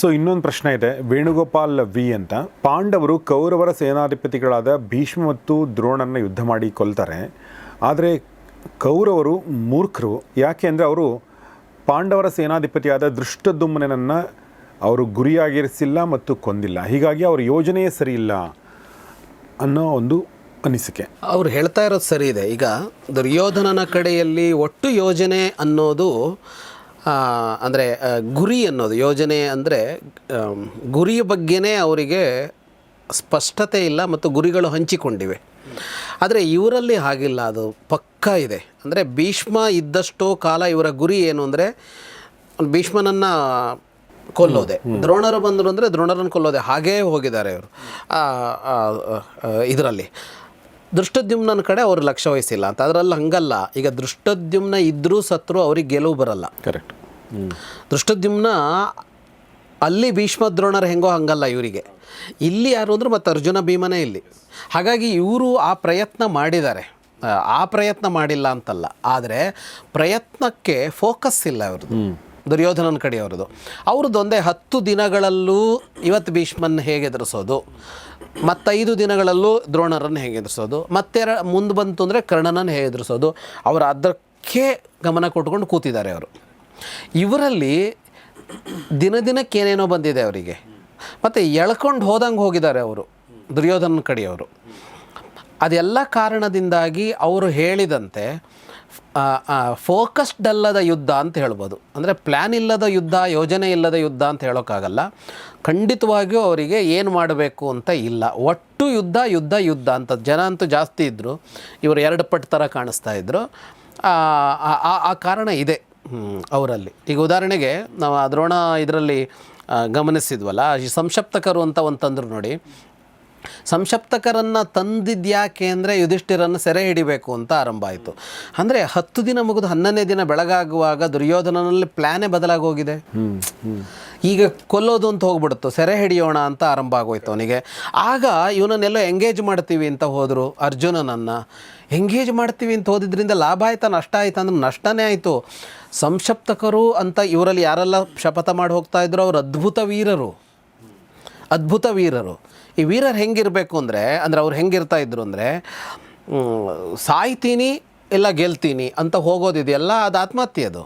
So ಇನ್ನೊಂದು ಪ್ರಶ್ನೆ ಇದೆ. ವೇಣುಗೋಪಾಲ್ ವಿ ಅಂತ. ಪಾಂಡವರು ಕೌರವರ ಸೇನಾಧಿಪತಿಗಳಾದ ಭೀಷ್ಮ ಮತ್ತು ದ್ರೋಣನ ಯುದ್ಧ ಮಾಡಿ ಕೊಲ್ತಾರೆ. ಆದರೆ ಕೌರವರು ಮೂರ್ಖರು. ಯಾಕೆ ಅಂದರೆ ಅವರು ಪಾಂಡವರ ಸೇನಾಧಿಪತಿಯಾದ ದೃಷ್ಟದುಮ್ಮನನ್ನು ಅವರು ಗುರಿಯಾಗಿರಿಸಿಲ್ಲ ಮತ್ತು ಕೊಂದಿಲ್ಲ. ಹೀಗಾಗಿ ಅವ್ರ ಯೋಜನೆಯೇ ಸರಿ ಇಲ್ಲ ಅನ್ನೋ ಒಂದು ಅನಿಸಿಕೆ. ಅವ್ರು ಹೇಳ್ತಾ ಇರೋದು ಸರಿ ಇದೆ. ಈಗ ದುರ್ಯೋಧನನ ಕಡೆಯಲ್ಲಿ ಒಟ್ಟು ಯೋಜನೆ ಅನ್ನೋದು ಅಂದರೆ ಗುರಿ ಅನ್ನೋದು ಯೋಜನೆ ಅಂದರೆ ಗುರಿಯ ಬಗ್ಗೆನೇ ಅವರಿಗೆ ಸ್ಪಷ್ಟತೆ ಇಲ್ಲ ಮತ್ತು ಗುರಿಗಳು ಹಂಚಿಕೊಂಡಿವೆ. ಆದರೆ ಇವರಲ್ಲಿ ಹಾಗಿಲ್ಲ ಅದು ಪಕ್ಕಾ ಇದೆ. ಅಂದರೆ ಭೀಷ್ಮ ಇದ್ದಷ್ಟೋ ಕಾಲ ಇವರ ಗುರಿ ಏನು ಅಂದರೆ ಭೀಷ್ಮನನ್ನು ಕೊಲ್ಲೋದೆ. ದ್ರೋಣರು ಬಂದರು ಅಂದರೆ ದ್ರೋಣರನ್ನು ಕೊಲ್ಲೋದೆ. ಹಾಗೇ ಹೋಗಿದ್ದಾರೆ ಇವರು. ಇದರಲ್ಲಿ. ದೃಷ್ಟದ್ಯುಮ್ನ ಕಡೆ ಅವರು ಲಕ್ಷ್ಯ ವಹಿಸಿಲ್ಲ ಅಂತ. ಅದರಲ್ಲಿ ಹಂಗಲ್ಲ. ಈಗ ದೃಷ್ಟದ್ಯುಮ್ನ ಇದ್ದರೂ ಸತ್ರು ಅವ್ರಿಗೆ ಗೆಲುವು ಬರಲ್ಲ. ಕರೆಕ್ಟ್ ದೃಷ್ಟದ್ಯುಮ್ನ ಅಲ್ಲಿ ಭೀಷ್ಮ ದ್ರೋಣರು ಹೆಂಗೋ ಹಂಗಲ್ಲ ಇವರಿಗೆ. ಇಲ್ಲಿ ಯಾರು ಅಂದ್ರೆ ಮತ್ತು ಅರ್ಜುನ ಭೀಮನೇ ಇಲ್ಲಿ. ಹಾಗಾಗಿ ಇವರು ಆ ಪ್ರಯತ್ನ ಮಾಡಿದ್ದಾರೆ. ಆ, ಪ್ರಯತ್ನ ಮಾಡಿಲ್ಲ ಅಂತಲ್ಲ. ಆದರೆ ಪ್ರಯತ್ನಕ್ಕೆ ಫೋಕಸ್ ಇಲ್ಲ ಅವ್ರದ್ದು. ದುರ್ಯೋಧನನ ಕಡೆಯವ್ರದ್ದು ಅವ್ರದ್ದು. ಒಂದೇ ಹತ್ತು ದಿನಗಳಲ್ಲೂ ಇವತ್ತು ಭೀಷ್ಮನ್ ಹೇಗೆ ಎದುರಿಸೋದು? ಮತ್ತೈದು ದಿನಗಳಲ್ಲೂ ದ್ರೋಣರನ್ನು ಹೇಗೆ ಎದುರಿಸೋದು? ಮತ್ತೆರ ಮುಂದೆ ಬಂತು ಅಂದರೆ ಕರ್ಣನನ್ನು ಹೇಗೆ ಎದುರಿಸೋದು? ಅವರು ಅದಕ್ಕೆ ಗಮನ ಕೊಟ್ಕೊಂಡು ಕೂತಿದ್ದಾರೆ ಅವರು. ಇವರಲ್ಲಿ ದಿನ ದಿನಕ್ಕೆ ಏನೇನೋ ಬಂದಿದೆ ಅವರಿಗೆ. ಮತ್ತು ಎಳ್ಕೊಂಡು ಹೋದಂಗೆ ಹೋಗಿದ್ದಾರೆ ಅವರು, ದುರ್ಯೋಧನ ಕಡೆಯವರು. ಅದೆಲ್ಲ ಕಾರಣದಿಂದಾಗಿ ಅವರು ಹೇಳಿದಂತೆ ಫೋಕಸ್ಡ್ ಅಲ್ಲದ ಯುದ್ಧ ಅಂತ ಹೇಳ್ಬೋದು. ಅಂದರೆ ಪ್ಲ್ಯಾನ್ ಇಲ್ಲದ ಯುದ್ಧ, ಯೋಜನೆ ಇಲ್ಲದ ಯುದ್ಧ ಅಂತ ಹೇಳೋಕ್ಕಾಗಲ್ಲ. ಖಂಡಿತವಾಗಿಯೂ ಅವರಿಗೆ ಏನು ಮಾಡಬೇಕು ಅಂತ ಇಲ್ಲ. ಒಟ್ಟು ಯುದ್ಧ ಯುದ್ಧ ಯುದ್ಧ ಅಂತ ಜನ ಅಂತೂ ಜಾಸ್ತಿ ಇದ್ದರು ಇವರು ಎರಡು ಪಟ್ಟು ಥರ ಕಾಣಿಸ್ತಾ ಇದ್ದರು ಆ ಕಾರಣ ಇದೆ. ಅವರಲ್ಲಿ. ಈಗ ಉದಾಹರಣೆಗೆ ನಾವು ದ್ರೋಣ ಇದರಲ್ಲಿ ಗಮನಿಸಿದ್ವಲ್ಲ, ಈ ಸಂಶಪ್ತಕರು ಅಂತ ಒಂದು ತಂದರು ನೋಡಿ. ಸಂಶಪ್ತಕರನ್ನು ತಂದಿದ್ಯಾಕೆ ಅಂದರೆ ಯುಧಿಷ್ಠಿರನ್ನು ಸೆರೆ ಹಿಡಿಬೇಕು ಅಂತ ಆರಂಭ ಆಯಿತು. ಅಂದರೆ ಹತ್ತು ದಿನ ಮುಗಿದು ಹನ್ನೊಂದನೇ ದಿನ ಬೆಳಗಾಗುವಾಗ ದುರ್ಯೋಧನನಲ್ಲಿ ಪ್ಲ್ಯಾನೇ ಬದಲಾಗಿ ಹೋಗಿದೆ ಈಗ ಕೊಲ್ಲೋದು ಅಂತ ಹೋಗ್ಬಿಡ್ತು ಸೆರೆ ಹಿಡಿಯೋಣ ಅಂತ ಆರಂಭ ಆಗೋಯ್ತು ಅವನಿಗೆ. ಆಗ ಇವನನ್ನೆಲ್ಲ ಎಂಗೇಜ್ ಮಾಡ್ತೀವಿ ಅಂತ ಹೋದರು ಅರ್ಜುನನನ್ನು. ಎಂಗೇಜ್ ಮಾಡ್ತೀವಿ ಅಂತ ಹೋದಿದ್ರಿಂದ ಲಾಭ ಆಯ್ತಾ, ನಷ್ಟ ಆಯ್ತಾ ಅಂದ್ರೆ ನಷ್ಟನೇ ಆಯಿತು. ಸಂಕ್ಷಪ್ತಕರು ಅಂತ ಇವರಲ್ಲಿ ಯಾರೆಲ್ಲ ಶಪಥ ಮಾಡಿ ಹೋಗ್ತಾ ಇದ್ರು, ಅವರು ಅದ್ಭುತ ವೀರರು. ಅದ್ಭುತ ವೀರರು. ಈ ವೀರರು ಹೆಂಗಿರಬೇಕು ಅಂದರೆ ಅಂದರೆ ಅವ್ರು ಹೆಂಗಿರ್ತಾ ಇದ್ರು ಅಂದರೆ ಸಾಯ್ತೀನಿ, ಇಲ್ಲ ಗೆಲ್ತೀನಿ ಅಂತ ಹೋಗೋದಿದೆಯಲ್ಲ ಅದು ಆತ್ಮಹತ್ಯೆ ಅದು.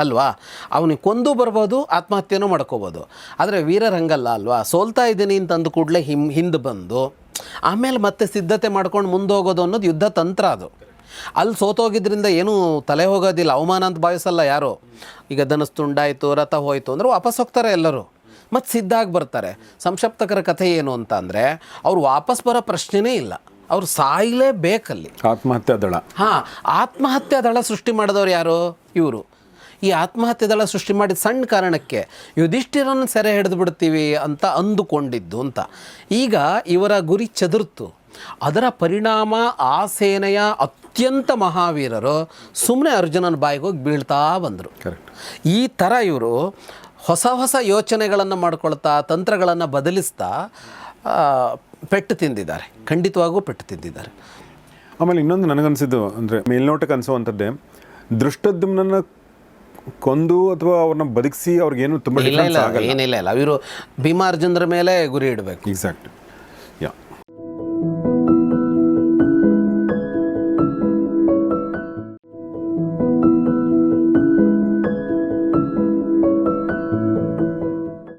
ಅಲ್ವಾ? ಅವನಿಗೆ ಕೊಂದು ಬರ್ಬೋದು ಆತ್ಮಹತ್ಯೆನೂ ಮಾಡ್ಕೋಬೋದು. ಆದರೆ ವೀರರ ಹಂಗಲ್ಲ ಅಲ್ವಾ? ಸೋಲ್ತಾ ಇದ್ದೀನಿ ಅಂತ ಅಂದ ಕೂಡಲೇ ಹಿಮ್ ಹಿಂದೆ ಬಂದು ಆಮೇಲೆ ಮತ್ತೆ ಸಿದ್ಧತೆ ಮಾಡ್ಕೊಂಡು ಮುಂದೆ ಹೋಗೋದು ಅನ್ನೋದು ಯುದ್ಧ ತಂತ್ರ ಅದು. ಅಲ್ಲಿ ಸೋತೋಗಿದ್ರಿಂದ ಏನೂ ತಲೆ ಹೋಗೋದಿಲ್ಲ. ಅವಮಾನ ಅಂತ ಭಾವಿಸಲ್ಲ ಯಾರು? ಈಗ ಧನಸ್ ತುಂಡಾಯಿತು ರಥ ಹೋಯಿತು ಅಂದ್ರೆ ವಾಪಸ್ ಹೋಗ್ತಾರೆ ಎಲ್ಲರೂ. ಮತ್ತು ಸಿದ್ಧಾಗಿ ಬರ್ತಾರೆ. ಸಂಕ್ಷಪ್ತಕರ ಕಥೆ ಏನು ಅಂತ ಅಂದರೆ ಅವ್ರು ವಾಪಸ್ ಬರೋ ಪ್ರಶ್ನೆನೇ ಇಲ್ಲ. ಅವ್ರು ಸಾಯಲೇಬೇಕಲ್ಲಿ. ಆತ್ಮಹತ್ಯಾ ದಳ. ಹಾಂ ಆತ್ಮಹತ್ಯಾ ದಳ ಸೃಷ್ಟಿ ಮಾಡಿದವ್ರು ಯಾರು? ಇವರು. ಈ ಆತ್ಮಹತ್ಯೆ ದಳ ಸೃಷ್ಟಿ ಮಾಡಿದ ಸಣ್ಣ ಕಾರಣಕ್ಕೆ ಯುಧಿಷ್ಠಿರನ್ನು ಸೆರೆ ಹಿಡಿದು ಬಿಡ್ತೀವಿ ಅಂತ ಅಂದುಕೊಂಡಿದ್ದು ಅಂತ. ಈಗ ಇವರ ಗುರಿ ಚದುರ್ತು. ಅದರ ಪರಿಣಾಮ ಆ ಸೇನೆಯ ಅತ್ಯಂತ ಮಹಾವೀರರು ಸುಮ್ಮನೆ ಅರ್ಜುನನ ಬಾಯಿಗೆ ಹೋಗಿ ಬೀಳ್ತಾ ಬಂದರು. ಕರೆಕ್ಟ್ ಈ ಥರ ಇವರು ಹೊಸ ಹೊಸ ಯೋಚನೆಗಳನ್ನು ಮಾಡ್ಕೊಳ್ತಾ ತಂತ್ರಗಳನ್ನು ಬದಲಿಸ್ತಾ ಪೆಟ್ಟು ತಿಂದಿದ್ದಾರೆ. ಖಂಡಿತವಾಗೂ ಪೆಟ್ಟು ತಿಂದಿದ್ದಾರೆ. ಆಮೇಲೆ ಇನ್ನೊಂದು ನನಗನ್ಸಿದ್ದು ಅಂದರೆ ಮೇಲ್ನೋಟಕ್ಕೆ ಅನಿಸುವಂಥದ್ದೇ ದೃಷ್ಟದ್ಯುಮ್ನನ್ನ ಕೊಂದು ಅಥವಾ ಅವ್ರನ್ನ ಬದುಕಿಸಿ ಅವ್ರಿಗೇನು ತುಂಬ ಇಲ್ಲ ಏನಿಲ್ಲ ಇಲ್ಲ. ಇವರು ಭೀಮಾರ್ಜುನರ ಮೇಲೆ ಗುರಿ ಇಡಬೇಕು. ಎಕ್ಸಾಕ್ಟ್